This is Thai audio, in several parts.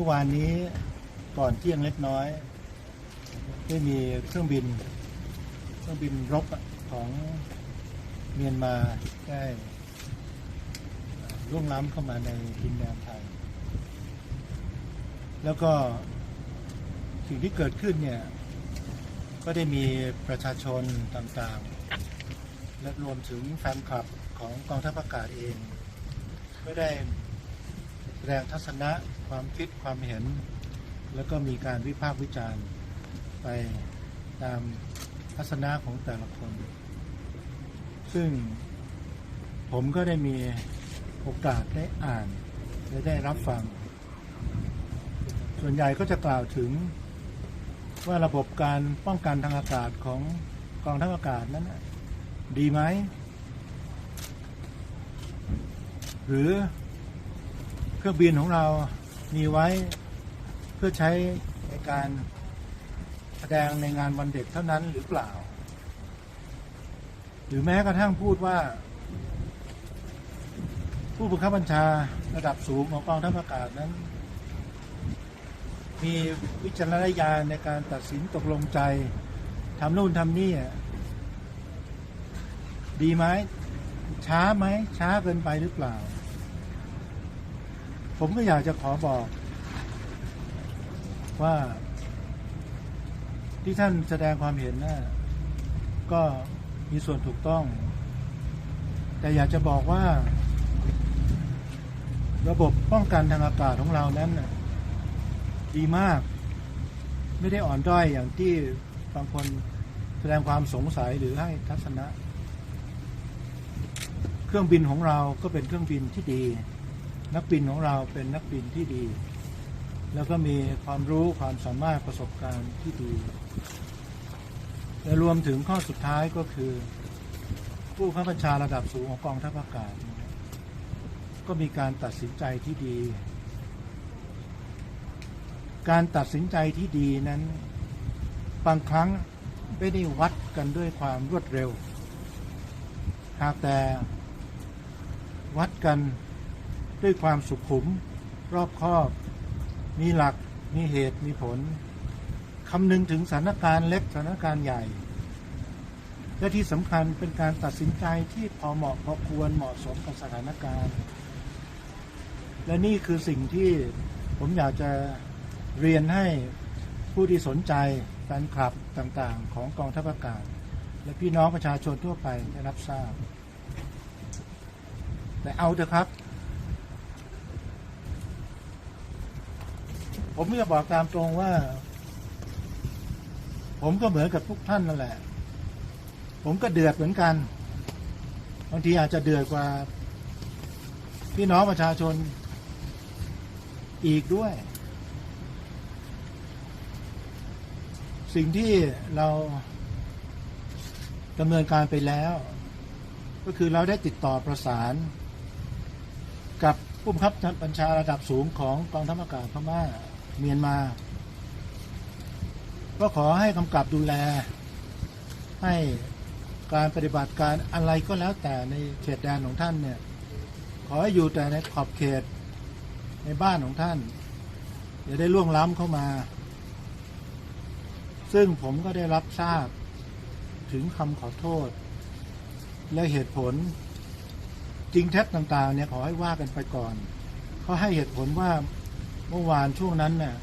มื่อวานนี้ก่อนเที่ยงเล็กน้อยได้มีเครื่องบิน เครื่องบินรบของเมียนมาได้ล่วงล้ำเข้ามาในดินแดนไทย แล้วก็สิ่งที่เกิดขึ้นเนี่ยก็ได้มีประชาชนต่างๆ และรวมถึงแฟนคลับของกองทัพอากาศเอง ก็ได้ แสดงทัศนะความคิดความเห็น แล้วก็มีการวิพากษ์วิจารณ์ไปตามทัศนะของแต่ละคน ซึ่งผมก็ได้มีโอกาสได้อ่านและได้รับฟัง ส่วนใหญ่ก็จะกล่าวถึงว่าระบบการป้องกันทางอากาศของกองทัพอากาศนั้นดีไหม หรือ เครื่องบินของเรามีไว้เพื่อใช้ในการแสดงในงานวันเด็กเท่านั้นหรือเปล่า หรือแม้กระทั่งพูดว่า ผู้บังคับบัญชาระดับสูงของกองทัพอากาศนั้น มีวิจารณญาณในการตัดสินตกลงใจทำนู่นทำนี่อะดีไหมช้าไหมช้าเกินไปหรือเปล่า ผมก็อยากจะขอบอกว่า ที่ท่านแสดงความเห็นนะ่ะก็มีส่วนถูกต้อง แต่อยากจะบอกว่า ระบบป้องกันทางอากาศของเรานั้นดีมาก ไม่ได้อ่อนด้อยอย่างที่บางคนแสดงความสงสัยหรือให้ทัศนะ เครื่องบินของเราก็เป็นเครื่องบินที่ดี นักบินของเราเป็นนักบินที่ดี แล้วก็มีความรู้ความสามารถประสบการณ์ที่ดีและรวมถึงข้อสุดท้ายก็คือ ผู้ข้าบัญชาระดับสูงของกองทัพอากาศ ก็มีการตัดสินใจที่ดี การตัดสินใจที่ดีนั้น บางครั้งไม่ได้วัดกันด้วยความรวดเร็ว หากแต่วัดกัน ด้วยความสุขุมรอบคอบ มีหลักมีเหตุมีผลคำนึงถึงสถานการณ์เล็กสถานการณ์ใหญ่ และที่สำคัญเป็นการตัดสินใจที่พอเหมาะพอควรเหมาะสมกับสถานการณ์ และนี่คือสิ่งที่ผมอยากจะเรียนให้ผู้ที่สนใจแฟนคลับต่างๆ ของกองทัพอากาศ และพี่น้องประชาชนทั่วไปได้รับทราบ แต่เอาเถอะครับ ผมจะบอกตามตรงว่า ผมก็เหมือนกับทุกท่านนั่นแหละ ผมก็เดือดเหมือนกัน บางทีอาจจะเดือดกว่า พี่น้องประชาชนอีกด้วย สิ่งที่เราดำเนินการไปแล้ว ก็คือเราได้ติดต่อประสาน กับผู้บังคับบัญชาระดับสูงของกองทัพอากาศพม่า เมียนมา ก็ขอให้กำกับดูแล ให้การปฏิบัติการอะไรก็แล้วแต่ในเขตแดนของท่านเนี่ย ขอให้อยู่แต่ในขอบเขตในบ้านของท่าน อย่าได้ล่วงล้ำเข้ามา ซึ่งผมก็ได้รับทราบถึงคำขอโทษ และเหตุผลจริงเท็จต่างๆเนี่ยขอให้ว่ากันไปก่อนเขาให้เหตุผลว่า เมื่อวานช่วงนั้นน่ะ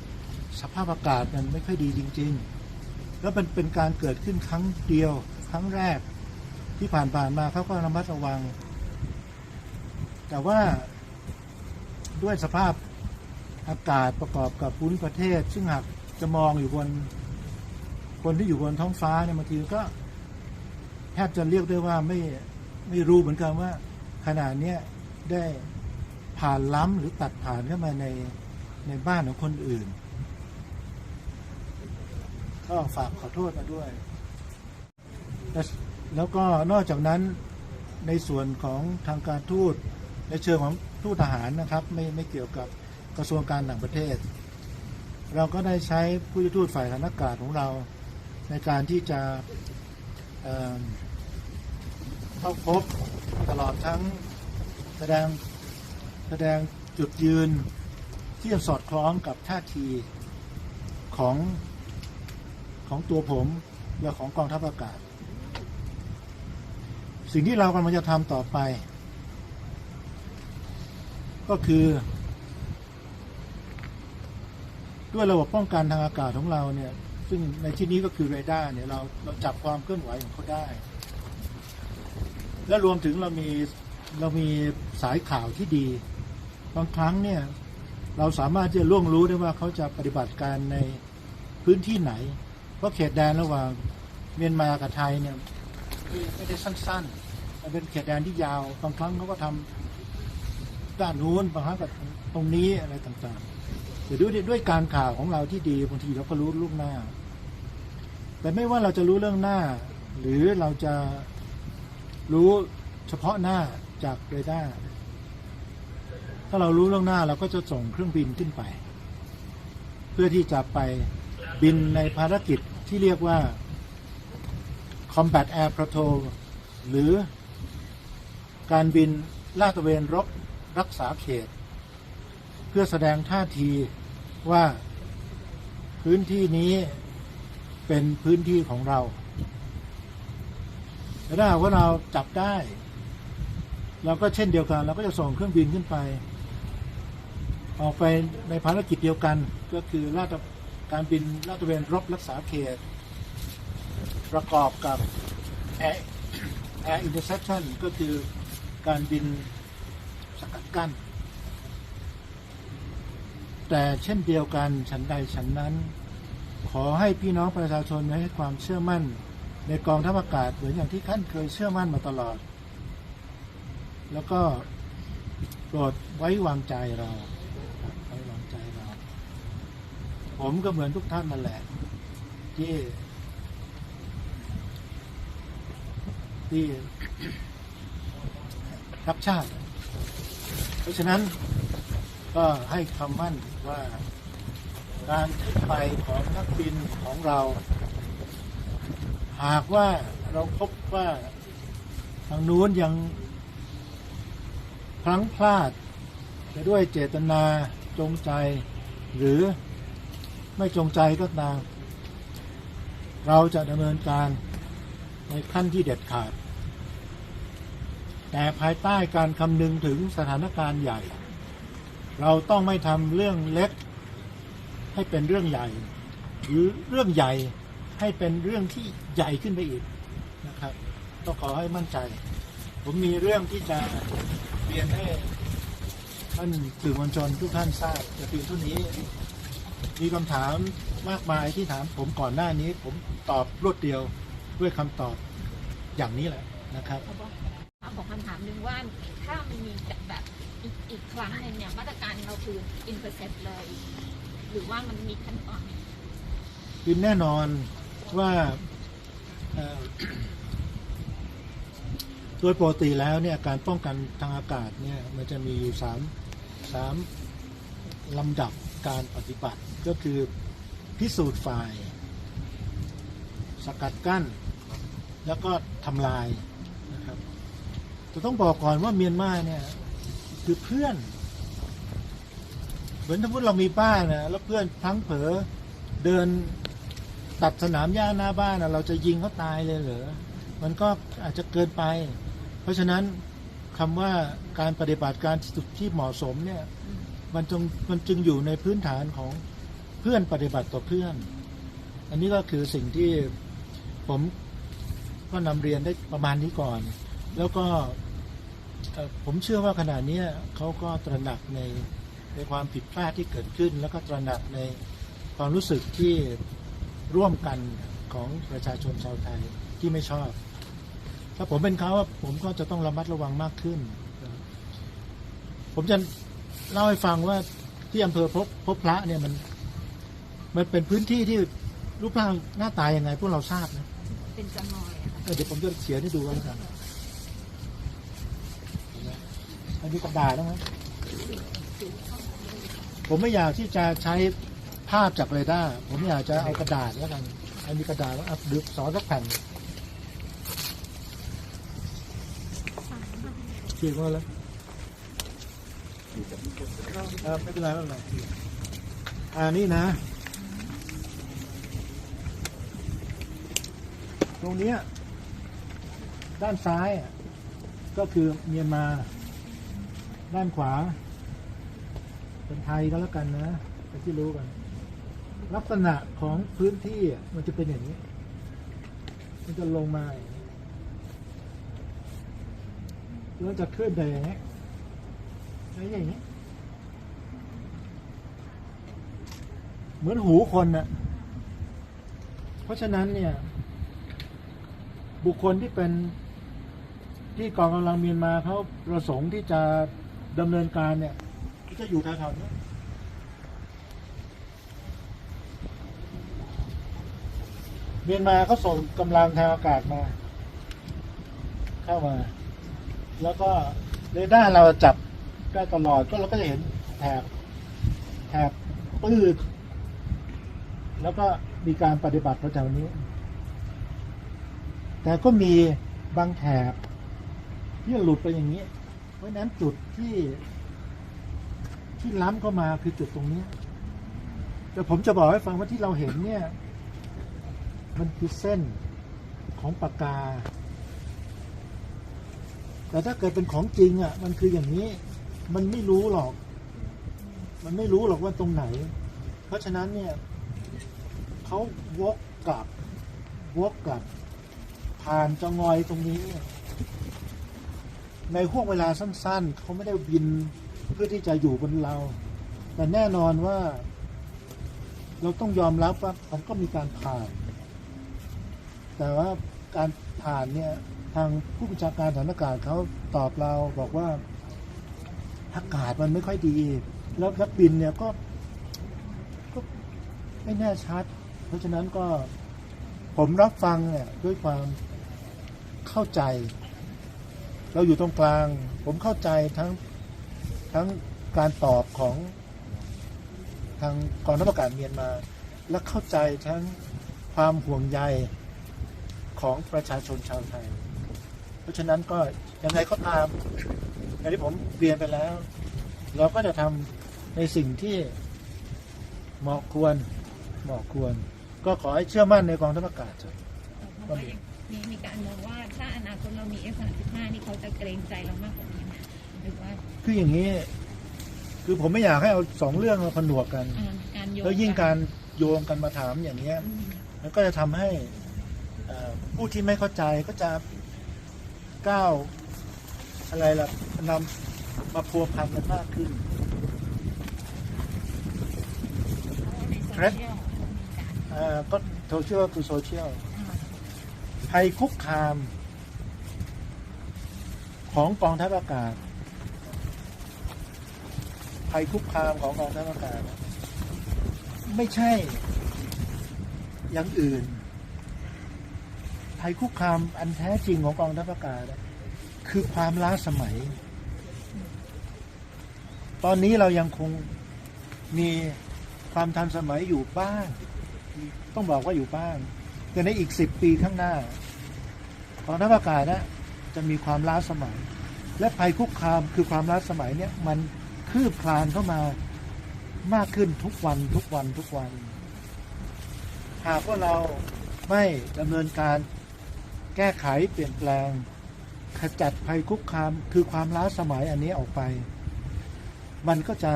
สภาพอากาศมันไม่ค่อยดีจริง ๆ แล้วมันเป็นการเกิดขึ้นครั้งเดียวครั้งแรกที่ผ่านๆมาเขาก็ระมัดระวัง แต่ว่าด้วยสภาพอากาศประกอบกับภูมิประเทศ ซึ่งหากจะมองอยู่บน คนที่อยู่บนท้องฟ้าเนี่ยบางทีก็แทบจะเรียกได้ว่าไม่ไม่รู้เหมือนกันว่าขนาดนี้ได้ผ่านล้ำหรือตัดผ่านเข้ามาใน ในบ้านของคนอื่น ก็ฝากขอโทษมาด้วยแล้วแล้วก็นอกจากนั้นในส่วนของทางการทูตในเชิงของทูตทหารนะครับ ไม่ไม่เกี่ยวกับกระทรวงการต่างประเทศ เราก็ได้ใช้ผู้ทูตฝ่ายฐานอากาศของเราในการที่จะเข้าพบตลอดทั้งแสดงแสดงจุดยืน ที่จะสอดคล้องกับท่าทีของของตัวผมและของกองทัพอากาศ สิ่งที่เรากำลังจะทำต่อไป ก็คือ ด้วยระบบป้องกันทางอากาศของเราเนี่ย ซึ่งในที่นี้ก็คือเรดาร์เนี่ยเราเราจับความเคลื่อนไหวของเขาได้ และรวมถึงเรามีเรามีสายข่าวที่ดี บางครั้งเนี่ย เราสามารถที่จะล่วงรู้ได้ว่าเขาจะปฏิบัติการในพื้นที่ไหน เพราะเขตแดนระหว่างเมียนมากับไทยเนี่ยไม่ได้สั้นๆมันเป็นเขตแดนที่ยาว บางครั้งเขาก็ทำด้านนู้นบางครั้งก็ตรงนี้อะไรต่างๆแต่ด้วยด้วยการข่าวของเราที่ดีบางทีเราก็รู้ล่วงหน้า แต่ไม่ว่าเราจะรู้เรื่องหน้า หรือเราจะรู้เฉพาะหน้าจากเรดาร์ ถ้าเรารู้ล่วงหน้าเราก็จะส่งเครื่องบินขึ้นไป เพื่อที่จะไปบินในภารกิจที่เรียกว่า Combat Air Patrol หรือการบินลาดตระเวนรบรักษาเขต เพื่อแสดงท่าทีว่าพื้นที่นี้เป็นพื้นที่ของเราแต่ถ้าหากว่าเราจับได้ เราก็เช่นเดียวกัน เราก็จะส่งเครื่องบินขึ้นไป ออกไปในภารกิจเดียวกัน ก็คือลาดการบินลาดตระเวนรบรักษาเขต ประกอบกับ Air Air Interception ก็คือการบินสกัดกั้น แต่เช่นเดียวกันฉันใดฉันนั้น ขอให้พี่น้องประชาชนให้ความเชื่อมั่น ในกองทัพอากาศเหมือนอย่างที่ท่านเคยเชื่อมั่นมาตลอด แล้วก็โปรดไว้วางใจเราครับไว้วางใจเรา ผมก็เหมือนทุกท่านนั่นแหละที่ที่รักชาติ เพราะฉะนั้นก็ให้คำมั่นว่าการขึ้นไปของนักบินของเรา หากว่าเราพบว่าทางนู้นยังพลั้งพลาดจะด้วยเจตนาจงใจหรือ ไม่จงใจก็ตาม เราจะดำเนินการในขั้นที่เด็ดขาด แต่ภายใต้การคำนึงถึงสถานการณ์ใหญ่ เราต้องไม่ทำเรื่องเล็ก ให้เป็นเรื่องใหญ่ หรือเรื่องใหญ่ให้เป็นเรื่องที่ใหญ่ขึ้นไปอีกนะครับต้องขอให้มั่นใจ ผมมีเรื่องที่จะเรียนให้ท่านสื่อมวลชนทุกท่านทราบแต่เพียงเท่านี้ มีคำถามมากมายที่ถามผมก่อนหน้านี้ ผมตอบรวดเดียวด้วยคำตอบอย่างนี้แหละนะครับเอาของคำถามหนึ่งว่าถ้ามันมีแบบอีกอีกครั้งหนึ่งเนี่ยมาตรการเราคือ intercept เลย หรือว่ามันมีขั้นตอนคือแน่นอนว่าเอ่อโดยปกติแล้วเนี่ยการป้องกันทางอากาศเนี่ยมันจะมีอยู่สามสามลำดับ การปฏิบัติก็คือพิสูจน์ฝ่าย สกัดกั้น แล้วก็ทำลายนะครับจะต้องบอกก่อนว่าเมียนมาเนี่ยคือเพื่อน เหมือนถ้าพูดเรามีบ้านนะแล้วเพื่อนพลั้งเผลอเดินตัดสนามหญ้าหน้าบ้านนะเราจะยิงเขาตายเลยเหรอมันก็อาจจะเกินไป เพราะฉะนั้นคำว่าการปฏิบัติการที่เหมาะสมเนี่ย มันจึงมันจึงอยู่ในพื้นฐานของเพื่อนปฏิบัติต่อเพื่อน อันนี้ก็คือสิ่งที่ผมก็นำเรียนได้ประมาณนี้ก่อน แล้วก็ผมเชื่อว่าขณะนี้เขาก็ตระหนักในในความผิดพลาดที่เกิดขึ้น แล้วก็ตระหนักในความรู้สึกที่ร่วมกันของประชาชนชาวไทยที่ไม่ชอบ ถ้าผมเป็นเขาผมก็จะต้องระมัดระวังมากขึ้น ผมจะ เล่าให้ฟังว่าที่อำเภอพบพบพระเนี่ยมัน มันเป็นพื้นที่ที่รูปร่างหน้าตายังไง พวกเราทราบนะเป็นจำนอยอะค่ะเออเดี๋ยวผมจะเขียนให้ดูกันครับอันนี้กระดาษนะมั้ยผมไม่อยากที่จะใช้ภาพจากเรดาร์ผมอยากจะเอากระดาษแล้วกันอันนี้กระดาษแล้วอัพดึกสอนสักแผ่นเขียนว่าแล้ว เออไม่เป็นไรไม่เป็นไรอ่านี่นะ ตรงเนี้ยด้านซ้ายก็คือเมียนมา ด้านขวา เป็นไทยก็แล้วกันนะเป็นที่รู้กัน ลักษณะของพื้นที่มันจะเป็นอย่างนี้ มันจะลงมาแล้วจะขึ้นไปอย่างนี้อย่างนี้ เหมือนหูคนน่ะเพราะฉะนั้นเนี่ย บุคคลที่เป็นที่กองกำลังเมียนมาเขาประสงค์ที่จะดำเนินการเนี่ยก็จะอยู่แถวๆนี้เมียนมาเขาส่งกำลังทางอากาศมา เข้ามา แล้วก็เรดาร์เราจับ ได้ตลอดก็เราก็จะเห็นแถบแถบปืดแล้วก็มีการปฏิบัติแถวๆนี้ แต่ก็มีบางแถบที่หลุดไปอย่างนี้ เพราะนั้นจุดที่ที่ล้ำเข้ามาคือจุดตรงนี้แต่ผมจะบอกให้ฟังว่าที่เราเห็นเนี่ย มันคือเส้นของปากกา แต่ถ้าเกิดเป็นของจริงอะ มันคืออย่างนี้ มันไม่รู้หรอก มันไม่รู้หรอกว่าตรงไหน เพราะฉะนั้นเนี่ยเขาวกกลับ วกกลับ ผ่านจงอยตรงนี้ ในห่วงเวลาสั้น ๆ เขาไม่ได้บินเพื่อที่จะอยู่บนเรา แต่แน่นอนว่า เราต้องยอมรับว่ามันก็มีการผ่าน แต่ว่าการผ่านเนี่ยทางผู้บัญชาการฐานอากาศเขาตอบเราบอกว่า อากาศมันไม่ค่อยดี แล้วนักบินเนี่ยก็ก็ไม่แน่ชัด เพราะฉะนั้นก็ผมรับฟังเนี่ยด้วยความเข้าใจ เราอยู่ตรงกลาง ผมเข้าใจทั้งทั้งการตอบของทางกองทัพอากาศเมียนมา และเข้าใจทั้งความห่วงใยของประชาชนชาวไทย เพราะฉะนั้นก็ยังไงก็ตาม อย่างที่ผมเรียนไปแล้ว เราก็จะทำในสิ่งที่เหมาะควรเหมาะควร ก็ขอให้เชื่อมั่นในกองทัพอากาศเถอะเพราะว่ามีมีการมองว่าถ้าอนาคตเรามี F35 นี่เขาจะเกรงใจเรามากกว่านี้ไหมหรือว่าคืออย่างนี้ คือผมไม่อยากให้เอาสองเรื่องมาผนวกกันอ่าการโยงแล้วยิ่งนการโยงกันมาถามอย่างเนี้ยอืมมันก็จะทำให้เอ่อผู้ที่ไม่เข้าใจก็จะก้าวอะไรล่ะ นำมาพัวพันกันมากขึ้นเพราะว่าในโซเชียลมีการอ่าก็โซเชียลคือโซเชียลอ่าภัยคุกคาม ของกองทัพอากาศภัยคุกคามของกองทัพอากาศ ไม่ใช่ อย่างอื่นภัยคุกคามอันแท้จริงของกองทัพอากาศอะคือความล้าสมัย ตอนนี้เรายังคงมีความทันสมัยอยู่บ้าง ต้องบอกว่าอยู่บ้างแต่ในอีกสิบปีข้างหน้ากองทัพอากาศนะจะมีความล้าสมัย และภัยคุกคามคือความล้าสมัยเนี่ยมันคืบคลานเข้ามามากขึ้นทุกวันทุกวันทุกวัน หากว่าเราไม่ดำเนินการแก้ไขเปลี่ยนแปลง ขจัดภัยคุกคามคือความล้าสมัยอันนี้ออกไป มันก็จะ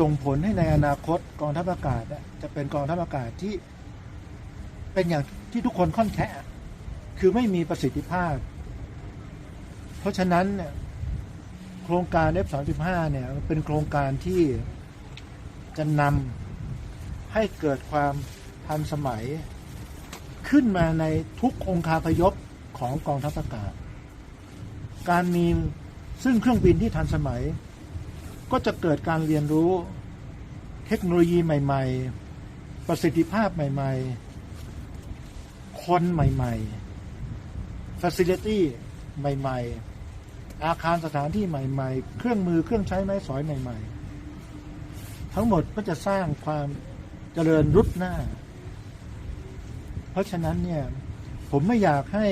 ส่งผลให้ในอนาคตกองทัพอากาศจะเป็นกองทัพอากาศที่เป็นอย่างที่ทุกคนค่อนแคะคือไม่มีประสิทธิภาพ เพราะฉะนั้นโครงการ F35 เนี่ยเป็นโครงการที่จะนำให้เกิดความทันสมัย ขึ้นมาในทุกองคาพยพของกองทัพอากาศ การมีซึ่งเครื่องบินที่ทันสมัย ก็จะเกิดการเรียนรู้เทคโนโลยีใหม่ ๆ ประสิทธิภาพใหม่ ๆ คนใหม่ๆ facility ใหม่ ๆ อาคารสถานที่ใหม่ ๆ เครื่องมือเครื่องใช้ไม้สอยใหม่ ๆ ทั้งหมดก็จะสร้างความเจริญรุดหน้า เพราะฉะนั้นเนี่ยผมไม่อยากให้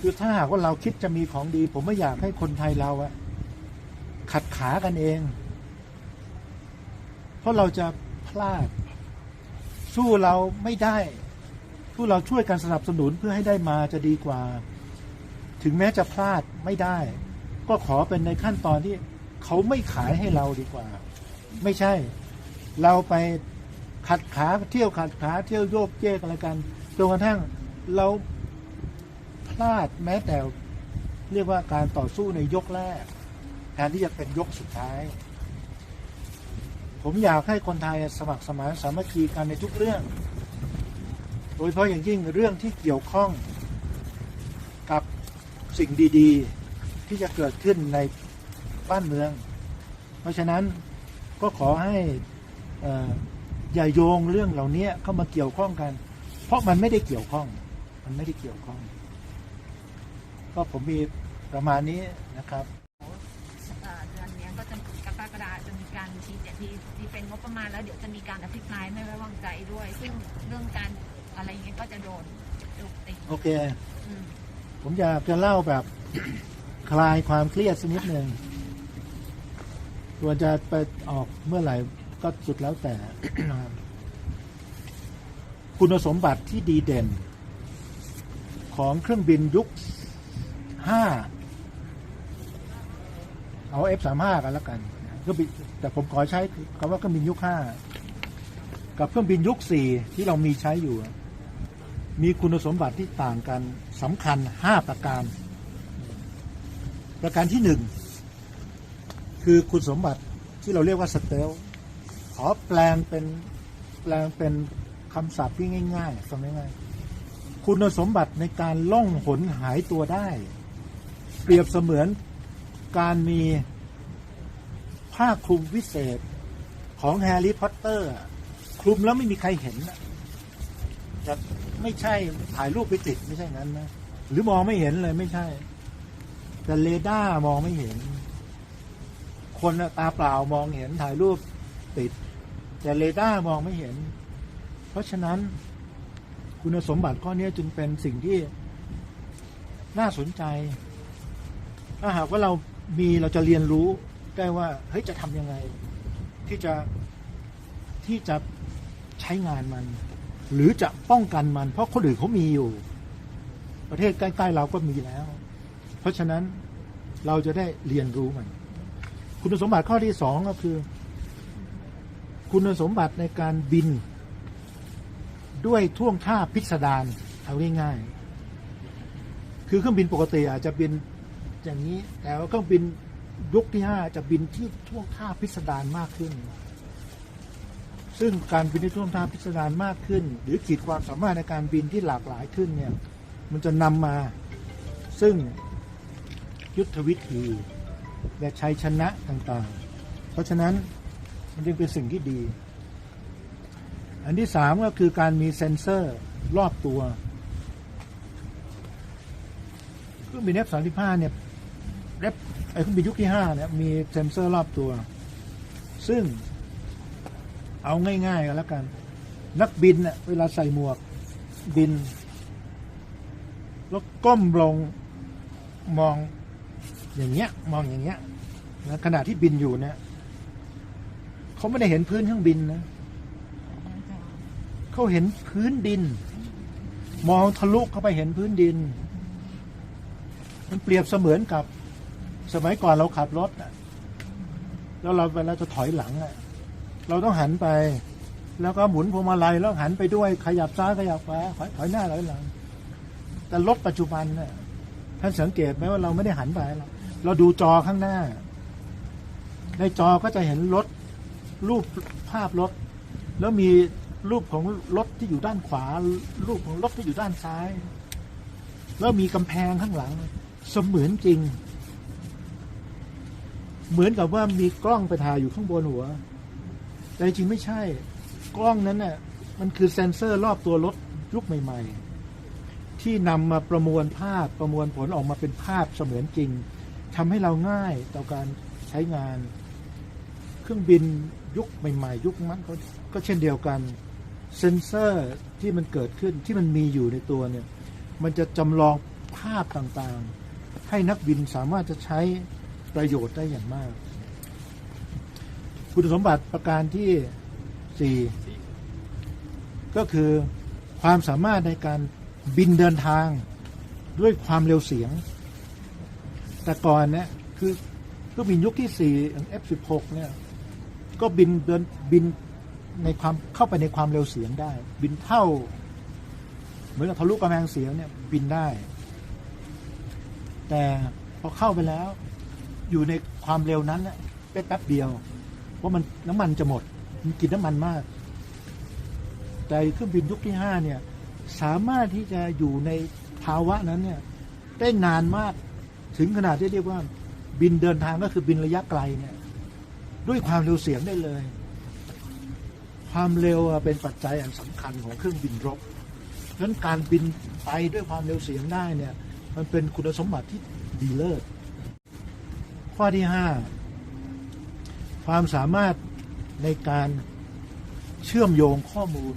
คือถ้าหากว่าเราคิดจะมีของดี ผมไม่อยากให้คนไทยเราอะ ขัดขากันเอง เพราะเราจะพลาด สู้เราไม่ได้สู้เราช่วยกันสนับสนุนเพื่อให้ได้มาจะดีกว่า ถึงแม้จะพลาดไม่ได้ ก็ขอเป็นในขั้นตอนที่เขาไม่ขายให้เราดีกว่า ไม่ใช่ เราไปขัดขาเที่ยวขัดขาเที่ยวโยกเยกอะไรกันจนกระทั่งเราพลาดแม้แต่เรียกว่าการต่อสู้ในยกแรก ทนที่จะเป็นยกสุดท้าย ผมอยากให้คนไทยสมัครสมานสามัคคีกันในทุกเรื่อง โดยเฉพาะอย่างยิ่งเรื่องที่เกี่ยวข้องกับสิ่งดีๆ ที่จะเกิดขึ้นในบ้านเมือง เพราะฉะนั้นก็ขอให้ออย่าโยงเรื่องเหล่านี้เข้ามาเกี่ยวข้องกัน เพราะมันไม่ได้เกี่ยวข้อง มันไม่ได้เกี่ยวข้อง ก็ผมมีประมาณนี้นะครับ การชี้แจงที่ที่เป็นงบประมาณแล้วเดี๋ยวจะมีการอภิปรายไม่ไว้วางใจด้วย ซึ่งเรื่องการอะไรอย่างเงี้ยก็จะโดนโจมตีโอเค อืมผมอยากจะเล่าแบบ คลายความเครียดสักนิดหนึ่งตัวจะไปออกเมื่อไหร่ก็สุดแล้วแต่ คุณสมบัติที่ดีเด่น ของเครื่องบินยุคห้าเอา F35 กันแล้วกัน เครื่องบินแต่ผมขอใช้คำว่าเครื่องบินยุคห้ากับเครื่องบินยุคสี่ที่เรามีใช้อยู่ มีคุณสมบัติที่ต่างกันสำคัญห้าประการ ประการที่หนึ่งคือคุณสมบัติที่เราเรียกว่าสเตลขอแปลงเป็นแปลงเป็นคำศัพท์ที่ง่ายๆฟังง่ายๆคุณสมบัติในการล่องหนหายตัวได้ เปรียบเสมือนการมี ผ้าคลุมวิเศษของแฮร์รี่พอตเตอร์ คลุมแล้วไม่มีใครเห็นจะไม่ใช่ถ่ายรูปไปติดไม่ใช่งั้นนะหรือมองไม่เห็นเลยไม่ใช่ แต่เรดาร์มองไม่เห็น คนตาเปล่ามองเห็นถ่ายรูปติด แต่เรดาร์มองไม่เห็น เพราะฉะนั้นคุณสมบัติข้อนี้จึงเป็นสิ่งที่น่าสนใจ ถ้าหากว่าเรามีเราจะเรียนรู้ ได้ว่าเฮ้ยจะทำยังไง ที่จะที่จะใช้งานมัน หรือจะป้องกันมัน เพราะคนอื่นเขามีอยู่ ประเทศใกล้ๆเราก็มีแล้ว เพราะฉะนั้นเราจะได้เรียนรู้มัน คุณสมบัติข้อที่สองก็คือ คุณสมบัติในการบิน ด้วยท่วงท่าพิสดารเอาง่ายๆคือเครื่องบินปกติอาจจะบินอย่างนี้ แต่ว่าเครื่องบิน ยุคที่ห้าจะบินที่ท่วงท่าพิสดารมากขึ้น ซึ่งการบินที่ท่วงท่าพิสดารมากขึ้น หรือขีดความสามารถในการบินที่หลากหลายขึ้นเนี่ยมันจะนำมาซึ่งยุทธวิธีและชัยชนะต่างๆ เพราะฉะนั้นมันจึงเป็นสิ่งที่ดี อันที่สามก็คือการมีเซ็นเซอร์รอบตัวเครื่องบิน F35 เนี่ย เรฟไอเครื่องบินยุคที่ห้าเนี่ยมีเซนเซอร์รอบตัว ซึ่งเอาง่ายๆกันแล้วกัน นักบินเน่ะเวลาใส่หมวกบิน แล้วก้มลงมองอย่างเงี้ยมองอย่างเงี้ยนะขณะที่บินอยู่เนี่ยเขาไม่ได้เห็นพื้นเครื่องบินนะเขาเห็นพื้นดิน มองทะลุเข้าไปเห็นพื้นดิน มันเปรียบเสมือนกับ สมัยก่อนเราขับรถน่ะแล้วเราเวลาจะถอยหลังอะเราต้องหันไป แล้วก็หมุนพวงมาลัยแล้วหันไปด้วยขยับซ้ายขยับขวาถอยถอยหน้าถอยหลัง แต่รถปัจจุบันเนี่ยท่านสังเกตไหมว่าเราไม่ได้หันไปเราเราดูจอข้างหน้า ในจอก็จะเห็นรถรูปภาพรถ แล้วมีรูปของรถที่อยู่ด้านขวา รูปของรถที่อยู่ด้านซ้าย แล้วมีกำแพงข้างหลัง เสมือนจริง เหมือนกับว่ามีกล้องไปถ่ายอยู่ข้างบนหัว แต่จริงไม่ใช่ กล้องนั้นน่ะมันคือเซ็นเซอร์รอบตัวรถยุคใหม่ ๆ ที่นำมาประมวลภาพประมวลผลออกมาเป็นภาพเสมือนจริงทำให้เราง่ายต่อการใช้งาน เครื่องบินยุคใหม่ ๆ ยุคนั้นก็ก็เช่นเดียวกัน เซนเซอร์ที่มันเกิดขึ้นที่มันมีอยู่ในตัวเนี่ย มันจะจำลองภาพต่างๆ ให้นักบินสามารถจะใช้ ประโยชน์ได้อย่างมาก คุณสมบัติประการที่สี่ก็คือความสามารถในการบินเดินทางด้วยความเร็วเสียง แต่ก่อนเนี่ยคือเครื่องบินยุคที่สี่ F16 เนี่ยก็บินเดินบินในความเข้าไปในความเร็วเสียงได้ บินเท่า เหมือนกับทะลุกำแพงเสียงเนี่ยบินได้ แต่พอเข้าไปแล้ว อยู่ในความเร็วนั้นน่ะแป๊บเดียว เพราะมันน้ำมันจะหมด มันกินน้ำมันมาก แต่เครื่องบินยุคที่ห้าเนี่ย สามารถที่จะอยู่ในภาวะนั้นเนี่ย ได้นานมาก ถึงขนาดที่เรียกว่า บินเดินทางก็คือบินระยะไกลเนี่ย ด้วยความเร็วเสียงได้เลย ความเร็วเป็นปัจจัยอันสำคัญของเครื่องบินรบนั้นการบินไปด้วยความเร็วเสียงได้เนี่ย มันเป็นคุณสมบัติที่ดีเลิศ ข้อที่ห้าความสามารถในการเชื่อมโยงข้อมูล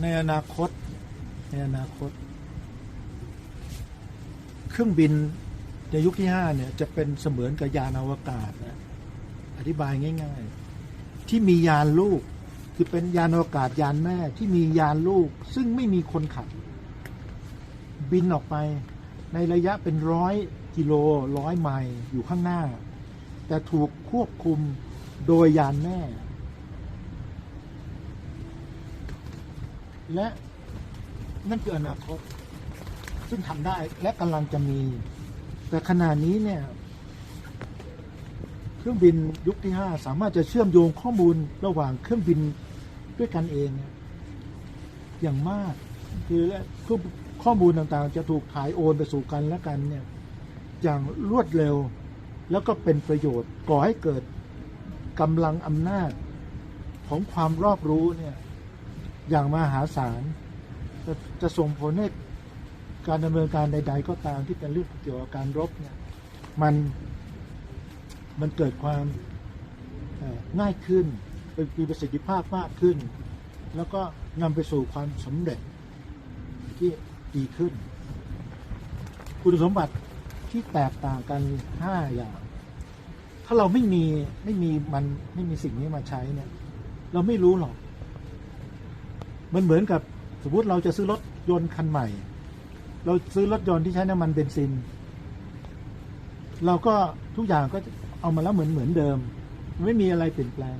ในอนาคต ในอนาคต เครื่องบินในยุคที่ห้าเนี่ย จะเป็นเสมือนกับยานอวกาศนะอธิบายง่าย ๆ ที่มียานลูก คือเป็นยานอวกาศยานแม่ที่มียานลูก ซึ่งไม่มีคนขับ บินออกไปในระยะเป็นร้อย กิโลร้อยไมล์อยู่ข้างหน้า แต่ถูกควบคุมโดยยานแม่ และนั่นคืออนาคต ซึ่งทำได้และกำลังจะมี แต่ขณะนี้เนี่ย เครื่องบินยุคที่ห้าสามารถจะเชื่อมโยงข้อมูลระหว่างเครื่องบินด้วยกันเอง อย่างมาก คือและข้อมูลต่างๆ จะถูกถ่ายโอนไปสู่กันและกันเนี่ย อย่างรวดเร็ว แล้วก็เป็นประโยชน์ก่อให้เกิดกำลังอำนาจของความรอบรู้เนี่ยอย่างมหาศาลจะจะส่งผลให้การดำเนินการใด ๆ ก็ตามที่เป็นเรื่องเกี่ยวกับการรบเนี่ยมันมันเกิดความง่ายขึ้นเป็นมีประสิทธิภาพมากขึ้น แล้วก็นำไปสู่ความสำเร็จที่ดีขึ้น คุณสมบัติ ที่แตกต่างกันห้าอย่าง ถ้าเราไม่มีไม่มีมันไม่มีสิ่งนี้มาใช้เนี่ย เราไม่รู้หรอก มันเหมือนกับสมมติเราจะซื้อรถยนต์คันใหม่ เราซื้อรถยนต์ที่ใช้น้ำมันเบนซิน เราก็ทุกอย่างก็เอามาแล้วเหมือนเหมือนเดิม ไม่มีอะไรเปลี่ยนแปลง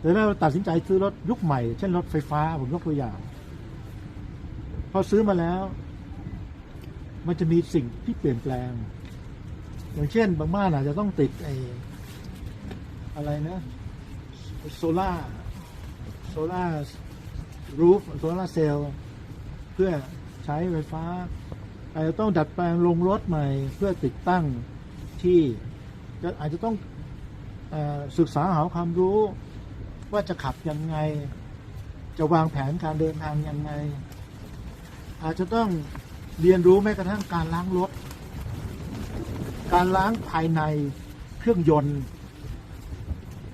แต่ถ้าเราตัดสินใจซื้อรถยุคใหม่ เช่นรถไฟฟ้าผมยกตัวอย่าง พอซื้อมาแล้ว มันจะมีสิ่งที่เปลี่ยนแปลง อย่างเช่น บางบ้านอาจจะต้องติดไอ้อะไรนะโซล่าโซล่ารูฟโซล่าเซลล์เพื่อใช้ไฟฟ้าอาจจะต้องดัดแปลงลงรถใหม่เพื่อติดตั้งที่จะอาจจะต้องอศึกษาหาความรู้ ว่าจะขับยังไง จะวางแผนการเดินทางยังไง อาจจะต้อง เรียนรู้แม้กระทั่งการล้างรถ การล้างภายในเครื่องยนต์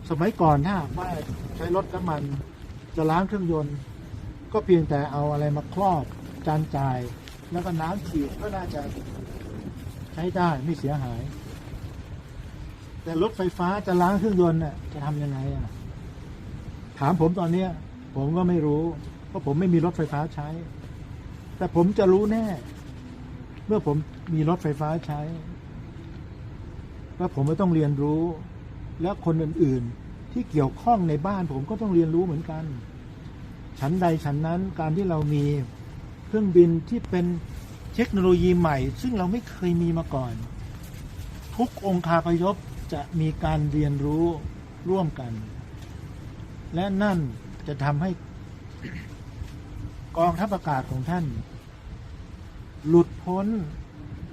สมัยก่อนถ้าหากว่าใช้รถน้ำมัน จะล้างเครื่องยนต์ ก็เพียงแต่เอาอะไรมาครอบจานจ่าย แล้วก็น้ำฉีดก็น่าจะใช้ได้ไม่เสียหาย แต่รถไฟฟ้าจะล้างเครื่องยนต์น่ะจะทำยังไงอะถามผมตอนเนี้ย ผมก็ไม่รู้ เพราะผมไม่มีรถไฟฟ้าใช้ แต่ผมจะรู้แน่ เมื่อผมมีรถไฟฟ้าใช้ ว่าผมก็ต้องเรียนรู้ แล้วคนอื่นๆ ที่เกี่ยวข้องในบ้านผมก็ต้องเรียนรู้เหมือนกันฉันใดฉันนั้นการที่เรามีเครื่องบินที่เป็นเทคโนโลยีใหม่ ซึ่งเราไม่เคยมีมาก่อน ทุกองค์คาพยพจะมีการเรียนรู้ร่วมกัน และนั่นจะทำให้ กองทัพอากาศของท่าน หลุดพ้น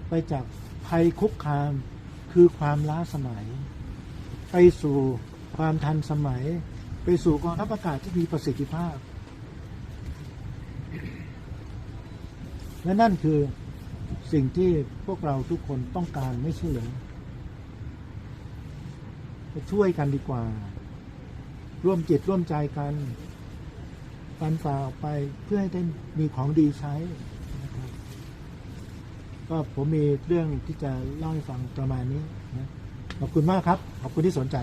ไปจากภัยคุกคามคือความล้าสมัย ไปสู่ความทันสมัย ไปสู่กองทัพอากาศที่มีประสิทธิภาพ และนั่นคือสิ่งที่พวกเราทุกคนต้องการไม่ใช่หรือช่วยกันดีกว่า ร่วมจิตร่วมใจกัน ฟันฝ่าออกไปเพื่อให้ได้มีของดีใช้นะครับก็ผมมีเรื่องที่จะเล่าให้ฟังประมาณนี้นะขอบคุณมากครับ ขอบคุณที่สนใจ